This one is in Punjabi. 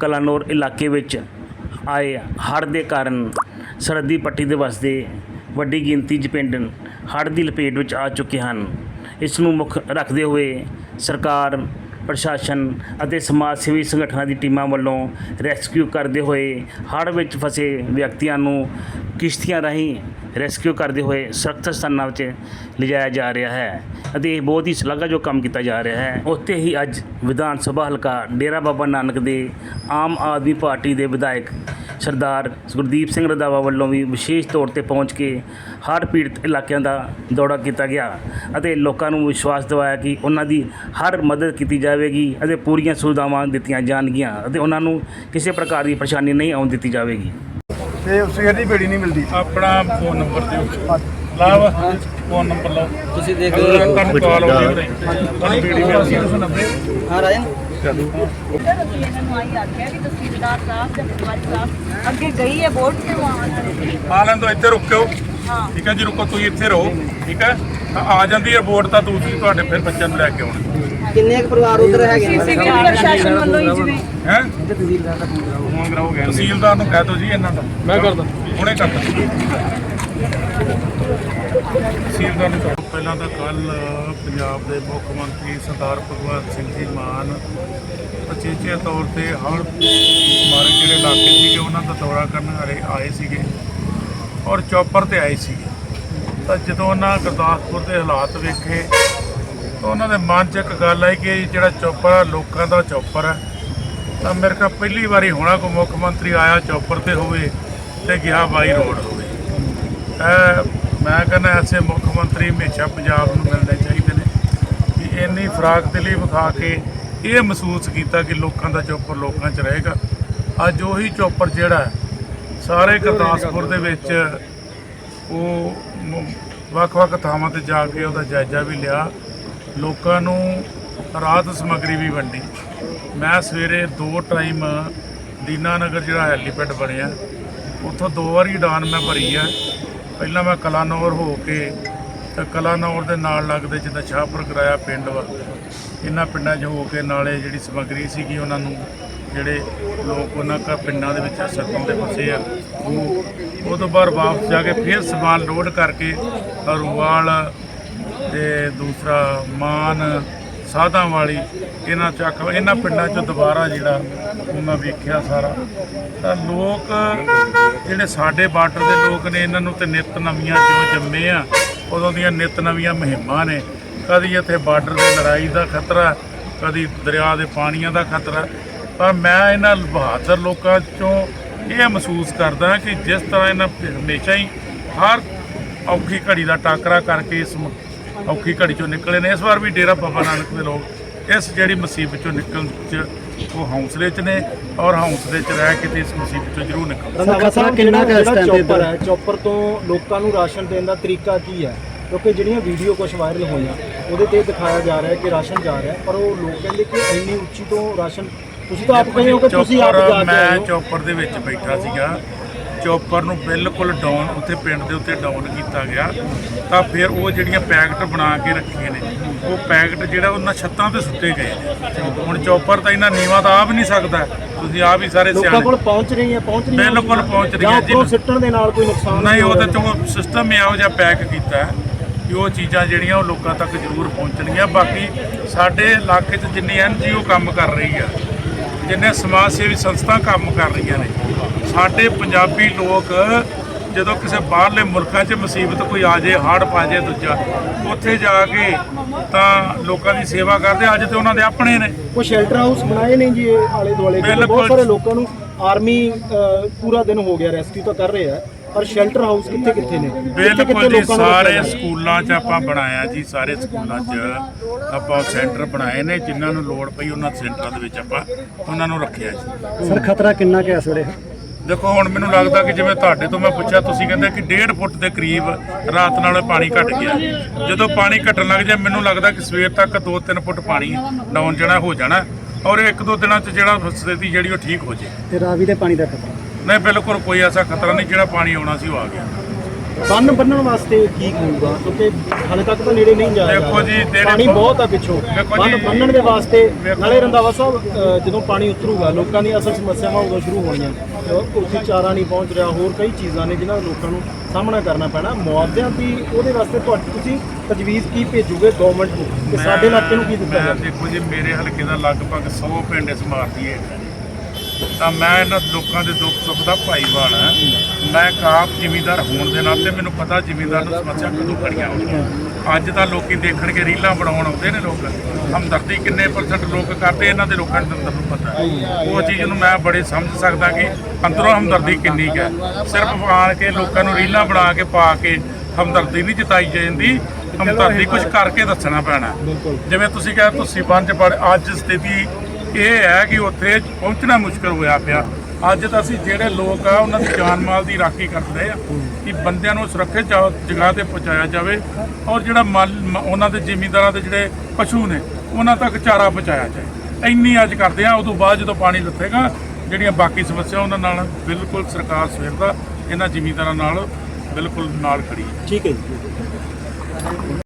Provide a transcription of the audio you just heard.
ਕਲਾਨੌਰ ਇਲਾਕੇ ਵਿੱਚ ਆਏ ਹੜ੍ਹ ਦੇ ਕਾਰਨ ਸਰਹੱਦੀ ਪੱਟੀ ਦੇ ਵਸਦੇ ਵੱਡੀ ਗਿਣਤੀ 'ਚ ਪਿੰਡ ਹੜ੍ਹ ਦੀ ਲਪੇਟ ਵਿੱਚ ਆ ਚੁੱਕੇ ਹਨ। ਇਸ ਨੂੰ ਮੁੱਖ ਰੱਖਦੇ ਹੋਏ ਸਰਕਾਰ, ਪ੍ਰਸ਼ਾਸਨ ਅਤੇ ਸਮਾਜ ਸੇਵੀ ਸੰਗਠਨਾਂ ਦੀ ਟੀਮਾਂ ਵੱਲੋਂ ਰੈਸਕਿਊ ਕਰਦੇ ਹੋਏ ਹੜ੍ਹ ਵਿੱਚ ਫਸੇ ਵਿਅਕਤੀਆਂ ਨੂੰ ਕਿਸ਼ਤੀਆਂ ਰਾਹੀਂ ਰੈਸਕਿਊ ਕਰਦੇ ਹੋਏ ਸੁਰੱਖਿਅਤ ਸਥਾਨਾਂ ਵਿੱਚ ਲਿਜਾਇਆ ਜਾ ਰਿਹਾ ਹੈ ਅਤੇ ਇਹ ਬਹੁਤ ਹੀ ਸ਼ਲਾਘਾਯੋਗ ਕੰਮ ਕੀਤਾ ਜਾ ਰਿਹਾ ਹੈ। ਉੱਥੇ ਹੀ ਅੱਜ ਵਿਧਾਨ ਸਭਾ ਹਲਕਾ ਡੇਰਾ ਬਾਬਾ ਨਾਨਕ ਦੇ ਆਮ ਆਦਮੀ ਪਾਰਟੀ ਦੇ ਵਿਧਾਇਕ ਸਰਦਾਰ ਗੁਰਦੀਪ ਸਿੰਘ ਰੰਧਾਵਾ ਵੱਲੋਂ ਵੀ ਵਿਸ਼ੇਸ਼ ਤੌਰ ਤੇ ਪਹੁੰਚ ਕੇ ਹੜ੍ਹ ਪੀੜਤ ਇਲਾਕਿਆਂ ਦਾ ਦੌਰਾ ਕੀਤਾ ਗਿਆ ਅਤੇ ਲੋਕਾਂ ਨੂੰ ਵਿਸ਼ਵਾਸ ਦਿਵਾਇਆ ਕਿ ਉਹਨਾਂ ਦੀ ਹਰ ਮਦਦ ਕੀਤੀ ਜਾਵੇਗੀ ਅਤੇ ਪੂਰੀਆਂ ਸੁਵਿਧਾਵਾਂ ਦਿੱਤੀਆਂ ਜਾਣਗੀਆਂ ਅਤੇ ਉਹਨਾਂ ਨੂੰ ਕਿਸੇ ਪ੍ਰਕਾਰ ਦੀ ਪਰੇਸ਼ਾਨੀ ਨਹੀਂ ਆਉਣ ਦਿੱਤੀ ਜਾਵੇਗੀ। ਤੇ ਸਵੇਰ ਦੀ ਬੇੜੀ ਨਹੀਂ ਮਿਲਦੀ। ਆਪਣਾ ਫੋਨ ਨੰਬਰ ਦਿਓ। ਲਾਭ ਫੋਨ ਨੰਬਰ ਲਓ। ਤੁਸੀਂ ਦੇਖ ਤੁਹਾਨੂੰ ਕਾਲ ਹੋ ਗਈ ਤੁਹਾਨੂੰ ਵੀਡੀਓ ਮਿਲਦੀ ਹੈ। ਹਾਂ ਰਾਜਨ। ਅੱਗੇ ਗਈ ਹੈ ਵੋਟ ਤੇ ਲੈਣ ਤੋਂ ਇੱਥੇ ਰੁਕਿਓ ਹਾਂ। ਠੀਕ ਹੈ ਜੀ ਰੁਕੋ ਤੁਸੀਂ ਇੱਥੇ ਰਹੋ। ਠੀਕ ਹੈ? ਤਾਂ ਆ ਜਾਂਦੀ ਹੈ ਵੋਟ ਤਾਂ ਤੁਸੀਂ ਤੁਹਾਡੇ ਫਿਰ ਬੱਚਿਆਂ ਨੂੰ ਲੈ ਕੇ ਆਉਣਾ। ਕਿੰਨੇ ਕੁ ਪਰਿਵਾਰ ਉਧਰ ਹੈਗੇ ਨੇ? ਸਿਵਲ ਪ੍ਰਸ਼ਾਸਨ ਵੱਲੋਂ ਹੀ ਜਿਵੇਂ ਹੈ? ਫੋਨ ਕਰਾਓਗੇ ਤਹਿਸੀਲਦਾਰ ਨੂੰ ਕਹਿ ਦਿਓ ਜੀ ਇਹਨਾਂ ਦਾ। ਮੈਂ ਕਰਦਾ। ਹੁਣੇ ਕਰਦਾ ਤਹਿਸੀਲਦਾਰ ਨੂੰ ਕਹੋ। ਪਹਿਲਾਂ ਤਾਂ ਕੱਲ ਪੰਜਾਬ ਦੇ ਮੁੱਖ ਮੰਤਰੀ ਸਰਦਾਰ ਭਗਵੰਤ ਸਿੰਘ ਜੀ ਮਾਨ ਅਚੇਚੇ ਤੌਰ ਤੇ ਹੜ੍ਹ ਮਾਰੇ ਜਿਹੜੇ ਇਲਾਕੇ ਸੀਗੇ ਉਹਨਾਂ ਦਾ ਦੌਰਾ ਕਰਨ ਵਾਲੇ ਆਏ ਸੀਗੇ ਔਰ ਚੌਪਰ ਤੇ ਆਏ ਸੀਗੇ। ਤਾਂ ਜਦੋਂ ਉਹਨਾਂ ਗੁਰਦਾਸਪੁਰ ਦੇ ਹਾਲਾਤ ਵੇਖੇ ਤਾਂ ਉਹਨਾਂ ਦੇ ਮਨ 'ਚ ਇੱਕ ਗੱਲ ਆਈ ਕਿ ਜਿਹੜਾ ਚੌਪਰ ਆ, ਲੋਕਾਂ ਦਾ ਚੌਪਰ ਹੈ ਤਾਂ ਮੇਰੇ ਕੋਲ ਪਹਿਲੀ ਵਾਰੀ ਹੋਣਾ ਕੋ ਮੁੱਖ ਮੰਤਰੀ ਆਇਆ ਚੌਪਰ ਤੇ ਹੋਵੇ ਤੇ ਗਿਆ ਬਾਈ ਰੋਡ ਹੋਵੇ। ਇਹ ਮੈਂ ਕਹਿੰਦਾ ਐਸੇ ਮੁੱਖ ਮੰਤਰੀ ਹਮੇਸ਼ਾ ਪੰਜਾਬ ਨੂੰ ਮਿਲਣੇ ਚਾਹੀਦੇ ਨੇ ਕਿ ਇੰਨੀ ਫਰਾਕ ਦਿਲੀ ਵਿਖਾ ਕੇ ਇਹ ਮਹਿਸੂਸ ਕੀਤਾ ਕਿ ਲੋਕਾਂ ਦਾ ਚੌਪਰ ਲੋਕਾਂ 'ਚ ਰਹੇਗਾ। ਅੱਜ ਉਹੀ ਚੌਪਰ ਜਿਹੜਾ ਸਾਰੇ ਗੁਰਦਾਸਪੁਰ ਦੇ ਵਿੱਚ ਉਹ ਵੱਖ-ਵੱਖ ਥਾਵਾਂ ਤੇ ਜਾ ਕੇ ਉਹਦਾ ਜਾਇਜ਼ਾ ਵੀ ਲਿਆ। ਲੋਕਾਂ ਨੂੰ ਰਾਹਤ ਸਮੱਗਰੀ ਵੀ ਵੰਡੀ। ਮੈਂ ਸਵੇਰੇ ਦੋ ਟਾਈਮ ਦੀਨਾਨਗਰ ਜਿਹੜਾ ਹੈਲੀਪੈਡ ਬਣਿਆ। ਉੱਥੋਂ ਦੋ ਵਾਰੀ ਉਡਾਨ ਮੈਂ ਭਰੀ ਆ। ਪਹਿਲਾਂ ਮੈਂ ਕਲਾਨੌਰ ਹੋ ਕੇ ਤਾਂ ਕਲਾਨੌਰ ਦੇ ਨਾਲ ਲੱਗਦੇ ਜਿੱਦਾਂ ਸ਼ਾਹਪੁਰ ਕਰਾਇਆ ਪਿੰਡ ਵਾ, ਇਹਨਾਂ ਪਿੰਡਾਂ 'ਚ ਹੋ ਕੇ ਨਾਲੇ ਜਿਹੜੀ ਸਮੱਗਰੀ ਸੀਗੀ ਉਹਨਾਂ ਨੂੰ ਜਿਹੜੇ ਲੋਕ ਉਹਨਾਂ ਕਾ ਪਿੰਡਾਂ ਦੇ ਵਿੱਚ ਸੱਤੋਂ ਦੇ ਫਸੇ ਆ, ਉਹ ਉਹ ਤੋਂ ਬਾਅਦ ਵਾਪਸ ਜਾ ਕੇ ਫਿਰ ਸਮਾਨ ਲੋਡ ਕਰਕੇ ਰੂਵਾਲ ਤੇ ਦੂਸਰਾ ਮਾਨ ਸਾਧਾਂ ਵਾਲੀ ਇਹਨਾਂ ਚੱਕ ਇਹਨਾਂ ਪਿੰਡਾਂ 'ਚ ਦੁਬਾਰਾ ਜਿਹੜਾ ਉਹ ਮੈਂ ਵੇਖਿਆ ਸਾਰਾ। ਤਾਂ ਲੋਕ ਜਿਹੜੇ ਸਾਡੇ ਬਾਰਡਰ ਦੇ ਲੋਕ ਨੇ, ਇਹਨਾਂ ਨੂੰ ਤੇ ਨਿਤ ਨਵੀਆਂ ਜੋ ਜੰਮੇ ਆ, ਉਦੋਂ ਦੀਆਂ ਨਿਤ ਨਵੀਆਂ ਮੁਹਿੰਮਾਂ ਨੇ। ਕਦੀ ਇੱਥੇ ਬਾਰਡਰ ਦੇ ਲੜਾਈ ਦਾ ਖਤਰਾ, ਕਦੀ ਦਰਿਆ ਦੇ ਪਾਣੀਆਂ ਦਾ ਖਤਰਾ। ਪਰ ਮੈਂ ਇਹਨਾਂ ਬਹਾਦਰ ਲੋਕਾਂ ਚੋਂ ਇਹ ਮਹਿਸੂਸ ਕਰਦਾ ਕਿ ਜਿਸ ਤਰ੍ਹਾਂ ਇਹਨਾਂ ਹਮੇਸ਼ਾ ਹੀ ਹਰ ਔਖੀ ਘੜੀ ਦਾ ਟਾਕਰਾ ਕਰਕੇ ਇਸ ਔਖੀ ਘੜੀ ਚੋਂ ਨਿਕਲੇ ਨੇ। ਇਸ ਵਾਰ ਵੀ ਡੇਰਾ ਬਾਬਾ ਨਾਨਕ ਦੇ ਲੋਕ ਇਸ ਜਿਹੜੀ ਮੁਸੀਬਤ ਚੋਂ ਨਿਕਲਣ ਚ ਉਹ ਹੌਸਲੇ 'ਚ ਨੇ ਔਰ ਹੌਸਲੇ 'ਚ ਰਹਿ ਕੇ ਤੇ ਇਸ ਮੁਸੀਬਤ ਚੋਂ ਜ਼ਰੂਰ ਨਿਕਲ ਰੰਧਾਵਾ ਸਾਹਿਬ ਕਿੰਨਾ ਕੁ ਇਸ ਟਾਈਮ ਤੇ ਚੌਪਰ ਹੈ ਚੌਪਰ ਤੋਂ ਲੋਕਾਂ ਨੂੰ ਰਾਸ਼ਨ ਦੇਣ ਦਾ ਤਰੀਕਾ ਕੀ ਹੈ? ਕਿਉਂਕਿ ਜਿਹੜੀਆਂ ਵੀਡੀਓ ਕੁਝ ਵਾਇਰਲ ਹੋਈਆਂ ਉਹਦੇ ਤੇ ਦਿਖਾਇਆ ਜਾ ਰਿਹਾ ਹੈ ਕਿ ਰਾਸ਼ਨ ਜਾ ਰਿਹਾ ਪਰ ਉਹ ਲੋਕ ਕਹਿੰਦੇ ਕਿ ਇੰਨੀ ਉੱਚੀ ਤੋਂ ਰਾਸ਼ਨ ਤੁਸੀਂ ਤਾਂ ਆਪ ਕਹੇ ਹੋ ਕਿ ਤੁਸੀਂ ਆਪ ਜਾ ਕੇ ਮੈਂ ਹੋ। ਚੌਪਰ ਦੇ ਵਿੱਚ ਬੈਠਾ ਸੀਗਾ। ਚੌਪਰ ਨੂੰ ਬਿਲਕੁਲ ਡਾਊਨ ਉੱਥੇ ਪਿੰਡ ਦੇ ਉੱਤੇ ਡਾਊਨ ਕੀਤਾ ਗਿਆ। ਤਾਂ ਫਿਰ ਉਹ ਜਿਹੜੀਆਂ ਪੈਕਟ ਬਣਾ ਕੇ ਰੱਖੇ ਨੇ ਉਹ ਪੈਕਟ ਜਿਹੜਾ ਉਹਨਾਂ ਛੱਤਾਂ ਤੇ ਸੁੱਟੇ ਗਏ ਨੇ। ਹੁਣ ਚੌਪਰ ਤਾਂ ਇਹਨਾਂ ਨੀਵਾ ਤਾਂ ਆ ਵੀ ਨਹੀਂ ਸਕਦਾ। ਤੁਸੀਂ ਆ ਵੀ ਸਾਰੇ ਲੋਕਾਂ ਸਿਆਣੇ। ਕੋਲ ਪਹੁੰਚ ਰਹੀ ਹੈ ਪਹੁੰਚ ਰਹੀ ਹੈ। ਬਿਲਕੁਲ ਪਹੁੰਚ ਰਹੀ ਜਾਂ ਹੈ ਜੀ। ਸਿੱਟਣ ਦੇ ਨਾਲ ਕੋਈ ਨੁਕਸਾਨ ਨਹੀਂ ਹੋ ਉਹਦੇ ਰਿਹਾ ਚੋਂ ਸਿਸਟਮ ਇਹੋ ਜਿਹਾ ਪੈਕ ਕੀਤਾ ਹੈ ਕਿ ਉਹ ਚੀਜ਼ਾਂ ਜਿਹੜੀਆਂ ਉਹ ਲੋਕਾਂ ਤੱਕ ਜ਼ਰੂਰ ਪਹੁੰਚਣਗੀਆਂ। ਬਾਕੀ ਸਾਡੇ ਇਲਾਕੇ 'ਚ ਜਿੰਨੀ ਐਨਜੀਓ ਕੰਮ ਕਰ ਰਹੀ ਆ ਜਿੰਨੇ ਸਮਾਜ ਸੇਵੀ ਸੰਸਥਾ ਕੰਮ ਕਰ ਰਹੀਆਂ ਨੇ। ਸਾਡੇ ਪੰਜਾਬੀ ਲੋਕ ਜਦੋਂ ਕਿਸੇ ਬਾਹਰਲੇ ਮੁਲਕਾਂ 'ਚ ਮੁਸੀਬਤ ਕੋਈ ਆ ਜੇ ਹੜ੍ਹ ਪਾ ਜੇ ਦੂਜਾ ਉੱਥੇ ਜਾ ਕੇ ਤਾਂ ਲੋਕਾਂ ਦੀ ਸੇਵਾ ਕਰਦੇ। ਅੱਜ ਤੇ ਉਹਨਾਂ ਦੇ ਆਪਣੇ ਨੇ। ਕੋਈ ਸ਼ੈਲਟਰ ਹਾਊਸ ਬਣਾਏ ਨਹੀਂ ਜੀ ਆਲੇ ਦੁਆਲੇ ਬਹੁਤ। ਸਾਰੇ ਲੋਕਾਂ ਨੂੰ ਆਰਮੀ ਪੂਰਾ ਦਿਨ ਹੋ ਗਿਆ ਰੈਸਕਿਊ ਤਾਂ ਕਰ ਰਹੇ ਆ। ਪਰ ਸ਼ੈਲਟਰ ਹਾਊਸ ਕਿੱਥੇ ਕਿੱਥੇ ਨੇ? ਬਿਲਕੁਲ ਜੀ ਸਾਰੇ? ਸਕੂਲਾਂ 'ਚ ਆਪਾਂ ਬਣਾਇਆ ਜੀ ਸਾਰੇ ਸਕੂਲਾਂ 'ਚ ਆਪਾਂ ਸੈਂਟਰ ਬਣਾਏ ਨੇ ਜਿਨ੍ਹਾਂ ਨੂੰ ਲੋੜ ਪਈ ਉਹਨਾਂ ਸੈਂਟਰਾਂ ਦੇ ਵਿੱਚ ਆਪਾਂ ਉਹਨਾਂ ਨੂੰ ਰੱਖਿਆ ਜੀ। ਸਰ ਖਤਰਾ ਕਿੰਨਾ ਕੁ ਇਸ ਵੇਲੇ? ਦੇਖੋ ਹੁਣ ਮੈਨੂੰ ਲੱਗਦਾ ਕਿ ਜਿਵੇਂ ਤੁਹਾਡੇ ਤੋਂ ਮੈਂ ਪੁੱਛਿਆ ਤੁਸੀਂ ਕਹਿੰਦੇ ਕਿ 1.5 ਫੁੱਟ ਦੇ ਕਰੀਬ ਰਾਤ ਨਾਲ ਪਾਣੀ ਘਟ ਗਿਆ। ਜਦੋਂ ਪਾਣੀ ਘਟਣ ਲੱਗ ਜਾਏ ਮੈਨੂੰ ਲੱਗਦਾ ਕਿ ਸਵੇਰ ਤੱਕ 2-3 ਫੁੱਟ ਪਾਣੀ ਡਾਊਨ ਜਿਹੜਾ ਹੋ ਜਾਣਾ ਔਰ ਇੱਕ ਦੋ ਦਿਨਾਂ 'ਚ ਜਿਹੜਾ ਸਥਿਤੀ ਜਿਹੜੀ ਉਹ ਠੀਕ ਹੋ ਜੇ। ਤੇ ਰਾਵੀ ਦੇ ਪਾਣੀ ਦਾ ਖਤਰਾ? ਨਹੀਂ ਬਿਲਕੁਲ ਕੋਈ ਐਸਾ ਖਤਰਾ ਨਹੀਂ ਜਿਹੜਾ ਪਾਣੀ ਆਉਣਾ ਸੀ ਉਹ ਆ ਗਿਆ। ਬੰਨ ਬੰਨਣ ਵਾਸਤੇ ਕੀ ਹੋਊਗਾ ਕਿਉਂਕਿ ਹਾਲੇ ਤੱਕ ਤਾਂ ਨੇੜੇ ਨਹੀਂ ਜਾਇਆ ਦੇਖੋ ਜਾ ਜੀ। ਜਿਹੜੇ ਪਾਣੀ ਬਹੁਤ ਆ ਪਿੱਛੋਂ। ਬੰਨ ਜੀ, ਬੰਨਣ ਦੇ ਵਾਸਤੇ ਨਾਲੇ ਰੰਦਾਵਾ ਸਾਹਿਬ ਜਦੋਂ ਪਾਣੀ ਉਤਰੂਗਾ ਲੋਕਾਂ ਦੀਆਂ ਅਸਲ ਸਮੱਸਿਆਵਾਂ ਉਦੋਂ ਸ਼ੁਰੂ ਹੋਣੀਆਂ। ਉੱਥੇ ਚਾਰਾ ਨਹੀਂ ਪਹੁੰਚ ਰਿਹਾ ਹੋਰ ਕਈ ਚੀਜ਼ਾਂ ਨੇ ਜਿਨ੍ਹਾਂ ਦਾ ਲੋਕਾਂ ਨੂੰ ਸਾਹਮਣਾ ਕਰਨਾ ਪੈਣਾ। ਮੁਆਵਜ਼ਿਆਂ ਦੀ ਉਹਦੇ ਵਾਸਤੇ ਤੁਹਾਡੀ ਤੁਸੀਂ ਤਜਵੀਜ਼ ਕੀ ਭੇਜੋਗੇ ਗਵਰਨਮੈਂਟ ਨੂੰ? ਕਿ ਸਾਡੇ ਇਲਾਕੇ ਨੂੰ ਕੀ ਦਿੱਤਾ ਜਾਵੇ? ਦੇਖੋ ਜੀ ਮੇਰੇ ਹਲਕੇ ਦਾ ਲਗਭਗ 100 ਪਿੰਡ ਇਸ ਮਾਰਦੀ ਹੈ ਤਾਂ ਮੈਂ ਇਹਨਾਂ ਲੋਕਾਂ ਦੇ ਦੁੱਖ ਸੁੱਖ ਦਾ ਭਾਈਵਾਲ ਹਾਂ। ਮੈਂ ਕਾਪ ਜ਼ਿਮੀਂਦਾਰ ਹੋਣ ਦੇ ਨਾਤੇ ਮੈਨੂੰ ਪਤਾ ਜ਼ਿਮੀਂਦਾਰ ਨੂੰ ਸਮੱਸਿਆ ਕਦੋਂ ਖੜੀਆਂ ਹੋਣੀਆਂ ਅੱਜ ਤਾਂ ਲੋਕੀ ਦੇਖਣਗੇ, ਰੀਲਾਂ ਬਣਾਉਣ ਆਉਂਦੇ ਨੇ ਲੋਕ। ਹਮਦਰਦੀ ਕਿੰਨੇ ਪਰਸੈਂਟ ਲੋਕ ਕਰਦੇ, ਇਹਨਾਂ ਦੇ ਲੋਕਾਂ ਨੂੰ ਅੰਦਰ ਨੂੰ ਪਤਾ ਉਹ ਚੀਜ਼ ਨੂੰ ਮੈਂ ਬੜੇ ਸਮਝ ਸਕਦਾ ਕਿ ਅੰਦਰੋਂ ਹਮਦਰਦੀ ਕਿੰਨੀ ਕੁ ਹੈ। ਸਿਰਫ ਆਣ ਕੇ ਲੋਕਾਂ ਨੂੰ ਰੀਲਾਂ ਬਣਾ ਕੇ ਪਾ ਕੇ ਹਮਦਰਦੀ ਨਹੀਂ ਜਤਾਈ ਜਾਂਦੀ। ਹਮਦਰਦੀ ਕੁਝ ਕਰਕੇ ਦੱਸਣਾ ਪੈਣਾ। ਜਿਵੇਂ ਤੁਸੀਂ ਕਿਹਾ, ਤੁਸੀਂ ਪੰਜ ਪੜ ਅੱਜ ਸਥਿਤੀ ਇਹ ਹੈ ਕਿ ਉੱਥੇ ਪਹੁੰਚਣਾ ਮੁਸ਼ਕਲ ਹੋਇਆ ਪਿਆ। ਅੱਜ ਤਾਂ ਅਸੀਂ ਜਿਹੜੇ ਲੋਕ ਆ, ਉਹਨਾਂ ਦੀ ਜਾਨ ਮਾਲ ਦੀ ਰਾਖੀ ਕਰਦੇ ਆ ਕਿ ਬੰਦਿਆਂ ਨੂੰ ਸੁਰੱਖਿਅਤ ਜਾ- ਜਗ੍ਹਾ ਤੇ ਪਹੁੰਚਾਇਆ ਜਾਵੇ ਔਰ ਜਿਹੜਾ ਮਾਲ, ਮ- ਉਹਨਾਂ ਦੇ ਜ਼ਿਮੀਂਦਾਰਾਂ ਦੇ ਜਿਹੜੇ ਪਸ਼ੂ ਨੇ, ਉਹਨਾਂ ਤੱਕ ਚਾਰਾ ਪਹੁੰਚਾਇਆ ਜਾਏ। ਇੰਨੀ ਅੱਜ ਕਰਦੇ ਆ, ਉਦੋਂ ਬਾਅਦ ਜਦੋਂ ਪਾਣੀ ਲੱਥੇਗਾ, ਜਿਹੜੀਆਂ ਬਾਕੀ ਸਮੱਸਿਆ ਉਹਨਾਂ ਨਾਲ ਬਿਲਕੁਲ ਸਰਕਾਰ ਸਵੇਰ ਦਾ ਇਹਨਾਂ ਜ਼ਿਮੀਂਦਾਰਾਂ ਨਾਲ ਬਿਲਕੁਲ ਨਾਲ ਖੜੀ ਠੀਕ ਹੈ ਜੀ।